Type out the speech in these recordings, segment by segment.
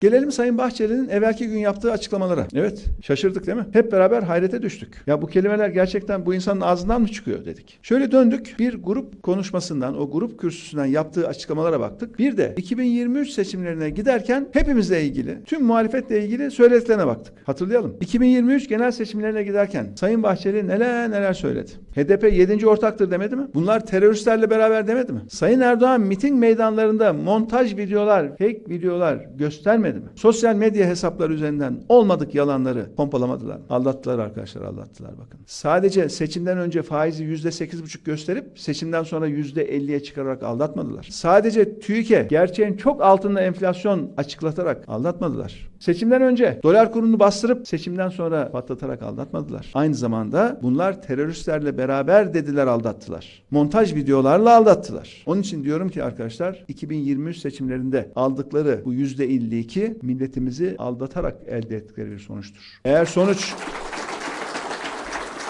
Gelelim Sayın Bahçeli'nin evvelki gün yaptığı açıklamalara. Evet, şaşırdık değil mi? Hep beraber hayrete düştük. Ya bu kelimeler gerçekten bu insanın ağzından mı çıkıyor dedik. Şöyle döndük, bir grup konuşmasından, o grup kürsüsünden yaptığı açıklamalara baktık. Bir de 2023 seçimlerine giderken hepimizle ilgili, tüm muhalefetle ilgili söylediklerine baktık. Hatırlayalım. 2023 genel seçimlerine giderken Sayın Bahçeli neler neler söyledi. HDP 7. ortaktır demedi mi? Bunlar teröristlerle beraber demedi mi? Sayın Erdoğan miting meydanlarında montaj videolar, fake videolar göstermedi mi? Sosyal medya hesapları üzerinden olmadık yalanları pompalamadılar. Aldattılar arkadaşlar, aldattılar bakın. Sadece seçimden önce faizi %8,5 gösterip seçimden sonra %50'ye çıkararak aldatmadılar. Sadece TÜİK'e gerçeğin çok altında enflasyon açıklatarak aldatmadılar. Seçimden önce dolar kurunu bastırıp seçimden sonra patlatarak aldatmadılar. Aynı zamanda bunlar teröristlerle beraber dediler aldattılar. Montaj videolarla aldattılar. Onun için diyorum ki arkadaşlar 2023 seçimlerinde aldıkları bu %52 milletimizi aldatarak elde ettikleri bir sonuçtur. Eğer sonuç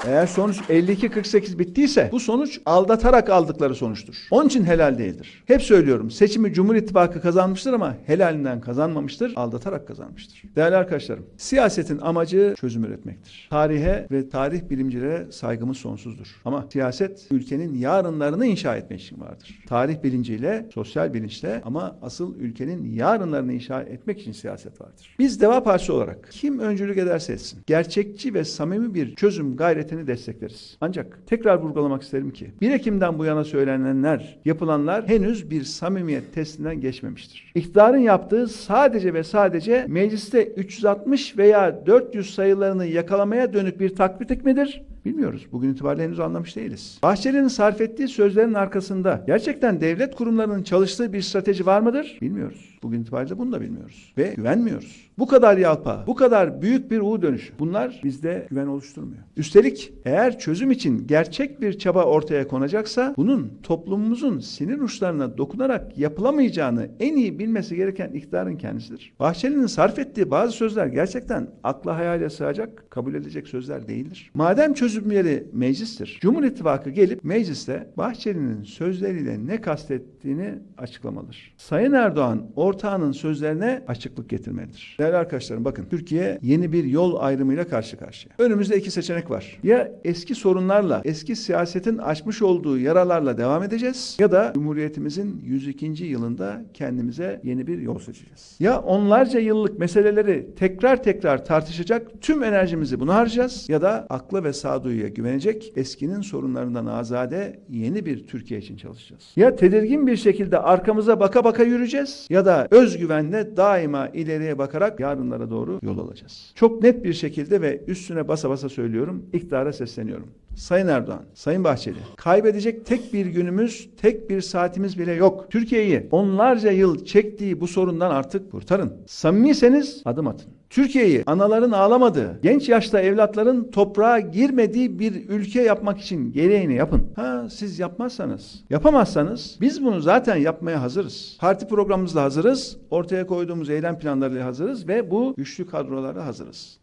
eğer sonuç 52-48 bittiyse bu sonuç aldatarak aldıkları sonuçtur. Onun için helal değildir. Hep söylüyorum seçimi Cumhur İttifakı kazanmıştır ama helalinden kazanmamıştır, aldatarak kazanmıştır. Değerli arkadaşlarım, siyasetin amacı çözüm üretmektir. Tarihe ve tarih bilimcilere saygımız sonsuzdur. Ama siyaset ülkenin yarınlarını inşa etmek için vardır. Tarih bilinciyle, sosyal bilinçle ama asıl ülkenin yarınlarını inşa etmek için siyaset vardır. Biz Deva Partisi olarak kim öncülük ederse etsin, gerçekçi ve samimi bir çözüm gayretini destekleriz. Ancak tekrar vurgulamak isterim ki 1 Ekim'den bu yana söylenenler, yapılanlar henüz bir samimiyet testinden geçmemiştir. İktidarın yaptığı sadece ve sadece mecliste 360 veya 400 sayılarını yakalamaya dönük bir takvitik midir? Bilmiyoruz. Bugün itibariyle henüz anlamış değiliz. Bahçeli'nin sarf ettiği sözlerin arkasında gerçekten devlet kurumlarının çalıştığı bir strateji var mıdır? Bilmiyoruz. Bugün itibariyle bunu da bilmiyoruz. Ve güvenmiyoruz. Bu kadar yalpa, bu kadar büyük bir U dönüşü. Bunlar bizde güven oluşturmuyor. Üstelik eğer çözüm için gerçek bir çaba ortaya konacaksa bunun toplumumuzun sinir uçlarına dokunarak yapılamayacağını en iyi bilmesi gereken iktidarın kendisidir. Bahçeli'nin sarf ettiği bazı sözler gerçekten akla hayale sığacak, kabul edilecek sözler değildir. Madem çözüm yeri meclistir, Cumhur İttifakı gelip mecliste Bahçeli'nin sözleriyle ne kastettiğini açıklamalıdır. Sayın Erdoğan ortağının sözlerine açıklık getirmelidir. Değerli arkadaşlarım bakın Türkiye yeni bir yol ayrımıyla karşı karşıya. Önümüzde iki seçenek var. Ya eski sorunlarla, eski siyasetin açmış olduğu yaralarla devam edeceğiz ya da Cumhuriyetimizin 102. yılında kendimize yeni bir yol seçeceğiz. Ya onlarca yıllık meseleleri tekrar tekrar tartışacak tüm enerjimizi buna harcayacağız ya da akla ve sağduyuya güvenecek eskinin sorunlarından azade yeni bir Türkiye için çalışacağız. Ya tedirgin bir şekilde arkamıza baka baka yürüyeceğiz ya da özgüvenle daima ileriye bakarak yarınlara doğru yol alacağız. Çok net bir şekilde ve üstüne basa basa söylüyorum, iktidara sesleniyorum. Sayın Erdoğan, Sayın Bahçeli, kaybedecek tek bir günümüz, tek bir saatimiz bile yok. Türkiye'yi onlarca yıl çektiği bu sorundan artık kurtarın. Samimiyseniz adım atın. Türkiye'yi anaların ağlamadığı, genç yaşta evlatların toprağa girmediği bir ülke yapmak için gereğini yapın. Ha siz yapmazsanız, yapamazsanız biz bunu zaten yapmaya hazırız. Parti programımızla hazırız, ortaya koyduğumuz eylem planlarıyla hazırız ve bu güçlü kadrolara hazırız.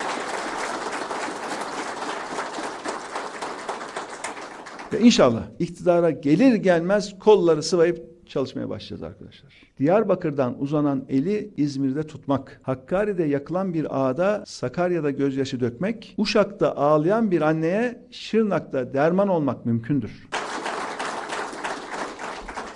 Ve inşallah iktidara gelir gelmez kolları sıvayıp çalışmaya başlayacağız arkadaşlar. Diyarbakır'dan uzanan eli İzmir'de tutmak, Hakkari'de yakılan bir ağada Sakarya'da gözyaşı dökmek, Uşak'ta ağlayan bir anneye Şırnak'ta derman olmak mümkündür.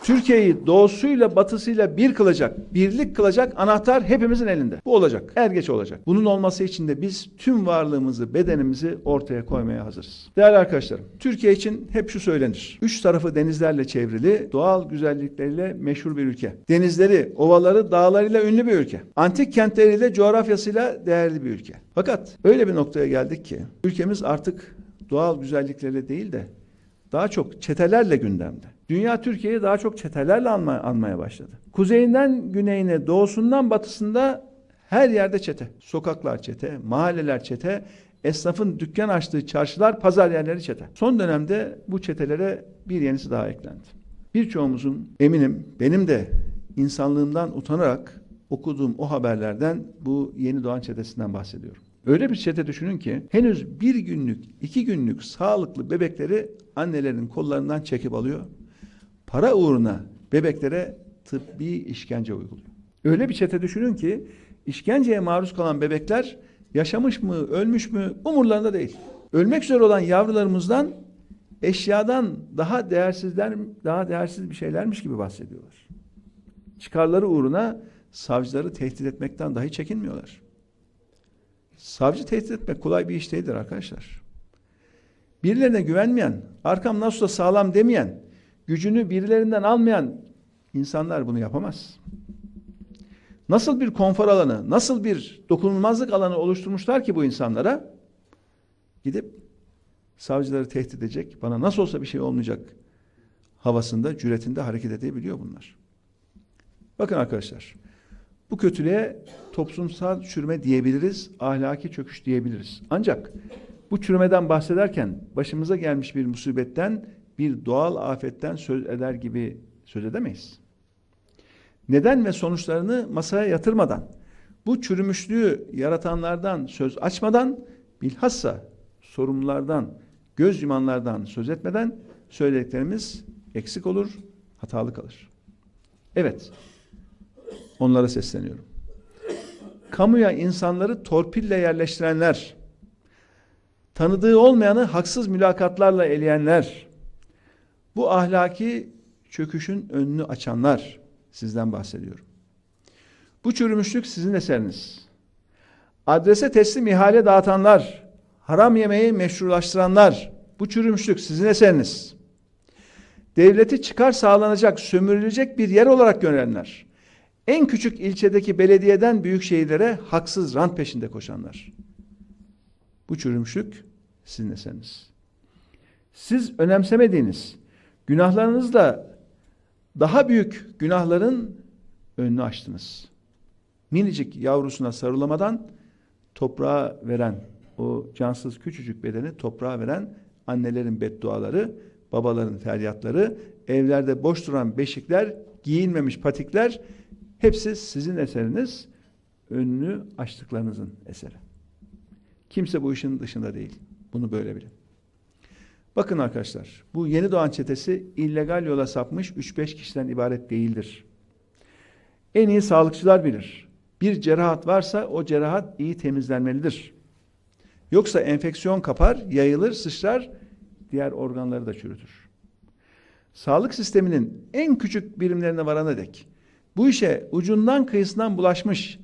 Türkiye'yi doğusuyla batısıyla bir kılacak, birlik kılacak anahtar hepimizin elinde. Bu olacak. Er geç olacak. Bunun olması için de biz tüm varlığımızı, bedenimizi ortaya koymaya hazırız. Değerli arkadaşlarım, Türkiye için hep şu söylenir. Üç tarafı denizlerle çevrili, doğal güzellikleriyle meşhur bir ülke. Denizleri, ovaları, dağlarıyla ünlü bir ülke. Antik kentleriyle, coğrafyasıyla değerli bir ülke. Fakat öyle bir noktaya geldik ki ülkemiz artık doğal güzelliklerle değil de daha çok çetelerle gündemde. Dünya Türkiye'yi daha çok çetelerle anma, anmaya başladı. Kuzeyinden güneyine, doğusundan batısında her yerde çete. Sokaklar çete, mahalleler çete, esnafın dükkan açtığı çarşılar, pazar yerleri çete. Son dönemde bu çetelere bir yenisi daha eklendi. Birçoğumuzun eminim benim de insanlığımdan utanarak okuduğum o haberlerden bu yeni doğan çetesinden bahsediyorum. Öyle bir çete düşünün ki henüz bir günlük, iki günlük sağlıklı bebekleri annelerin kollarından çekip alıyor. Para uğruna bebeklere tıbbi işkence uyguluyor. Öyle bir çete düşünün ki işkenceye maruz kalan bebekler yaşamış mı, ölmüş mü umurlarında değil. Ölmek üzere olan yavrularımızdan eşyadan daha değersizler, daha değersiz bir şeylermiş gibi bahsediyorlar. Çıkarları uğruna savcıları tehdit etmekten dahi çekinmiyorlar. Savcı tehdit etmek kolay bir iş değildir arkadaşlar. Birilerine güvenmeyen, arkam nasılsa sağlam demeyen, gücünü birilerinden almayan insanlar bunu yapamaz. Nasıl bir konfor alanı, nasıl bir dokunulmazlık alanı oluşturmuşlar ki bu insanlara? Gidip savcıları tehdit edecek, bana nasıl olsa bir şey olmayacak havasında, cüretinde hareket edebiliyor bunlar. Bakın arkadaşlar, bu kötülüğe toplumsal çürüme diyebiliriz, ahlaki çöküş diyebiliriz. Ancak bu çürümeden bahsederken başımıza gelmiş bir musibetten, bir doğal afetten söz eder gibi söz edemeyiz. Neden ve sonuçlarını masaya yatırmadan, bu çürümüşlüğü yaratanlardan söz açmadan, bilhassa sorumlulardan, göz yumanlardan söz etmeden söylediklerimiz eksik olur, hatalı kalır. Evet, onlara sesleniyorum. Kamuya insanları torpille yerleştirenler, tanıdığı olmayanı haksız mülakatlarla eleyenler, bu ahlaki çöküşün önünü açanlar sizden bahsediyorum. Bu çürümüşlük sizin eseriniz. Adrese teslim ihale dağıtanlar, haram yemeği meşrulaştıranlar, bu çürümüşlük sizin eseriniz. Devleti çıkar sağlanacak, sömürülecek bir yer olarak görenler, en küçük ilçedeki belediyeden büyük şehirlere haksız rant peşinde koşanlar. Bu çürümüşlük sizin eseriniz. Siz önemsemediğiniz, günahlarınızla daha büyük günahların önünü açtınız. Minicik yavrusuna sarılamadan toprağa veren, o cansız küçücük bedeni toprağa veren annelerin bedduaları, babaların feryatları, evlerde boş duran beşikler, giyinmemiş patikler hepsi sizin eseriniz, önünü açtıklarınızın eseri. Kimse bu işin dışında değil. Bunu böyle bilin. Bakın arkadaşlar, bu yeni doğan çetesi illegal yola sapmış 3-5 kişiden ibaret değildir. En iyi sağlıkçılar bilir. Bir cerahat varsa o cerahat iyi temizlenmelidir. Yoksa enfeksiyon kapar, yayılır, sıçrar, diğer organları da çürütür. Sağlık sisteminin en küçük birimlerine varana dek bu işe ucundan kıyısından bulaşmış,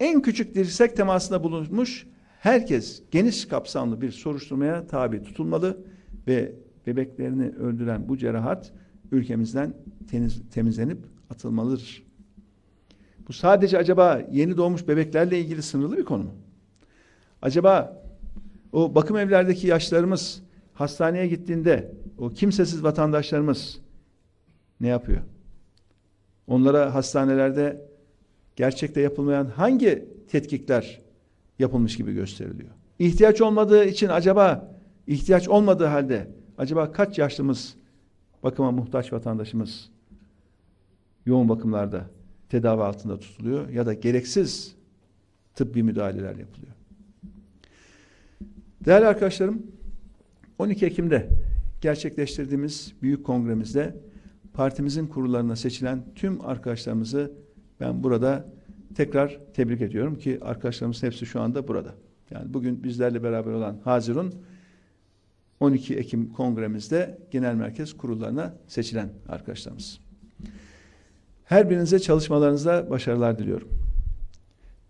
en küçük dirsek temasında bulunmuş herkes geniş kapsamlı bir soruşturmaya tabi tutulmalı ve bebeklerini öldüren bu cerahat ülkemizden temiz, temizlenip atılmalıdır. Bu sadece acaba yeni doğmuş bebeklerle ilgili sınırlı bir konu mu? Acaba o bakım evlerdeki yaşlarımız hastaneye gittiğinde o kimsesiz vatandaşlarımız ne yapıyor? Onlara hastanelerde gerçekte yapılmayan hangi tetkikler yapılmış gibi gösteriliyor? İhtiyaç olmadığı için acaba ihtiyaç olmadığı halde acaba kaç yaşlımız bakıma muhtaç vatandaşımız yoğun bakımlarda tedavi altında tutuluyor ya da gereksiz tıbbi müdahaleler yapılıyor. Değerli arkadaşlarım 12 Ekim'de gerçekleştirdiğimiz büyük kongremizde partimizin kurullarına seçilen tüm arkadaşlarımızı ben burada tekrar tebrik ediyorum ki arkadaşlarımızın hepsi şu anda burada. Yani bugün bizlerle beraber olan Hazirun 12 Ekim kongremizde genel merkez kurullarına seçilen arkadaşlarımız. Her birinize çalışmalarınızda başarılar diliyorum.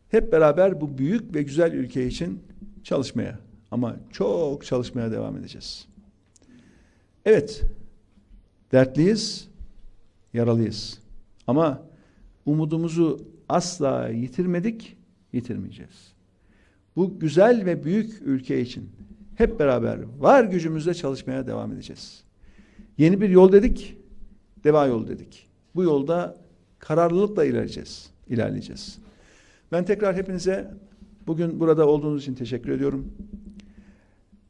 Hep beraber bu büyük ve güzel ülke için çalışmaya ama çok çalışmaya devam edeceğiz. Evet, dertliyiz, yaralıyız. Ama umudumuzu asla yitirmedik, yitirmeyeceğiz. Bu güzel ve büyük ülke için hep beraber var gücümüzle çalışmaya devam edeceğiz. Yeni bir yol dedik, deva yol dedik. Bu yolda kararlılıkla ilerleyeceğiz. ilerleyeceğiz. Ben tekrar hepinize bugün burada olduğunuz için teşekkür ediyorum.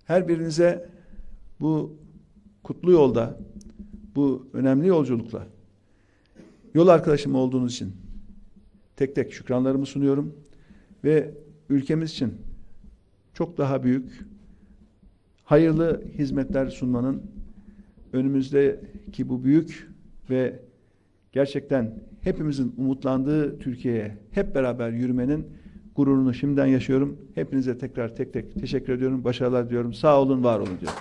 Her birinize bu kutlu yolda, bu önemli yolculukla yol arkadaşım olduğunuz için tek tek şükranlarımı sunuyorum ve ülkemiz için çok daha büyük hayırlı hizmetler sunmanın önümüzdeki bu büyük ve gerçekten hepimizin umutlandığı Türkiye'ye hep beraber yürümenin gururunu şimdiden yaşıyorum. Hepinize tekrar tek tek teşekkür ediyorum. Başarılar diyorum. Sağ olun, var olun diyorum.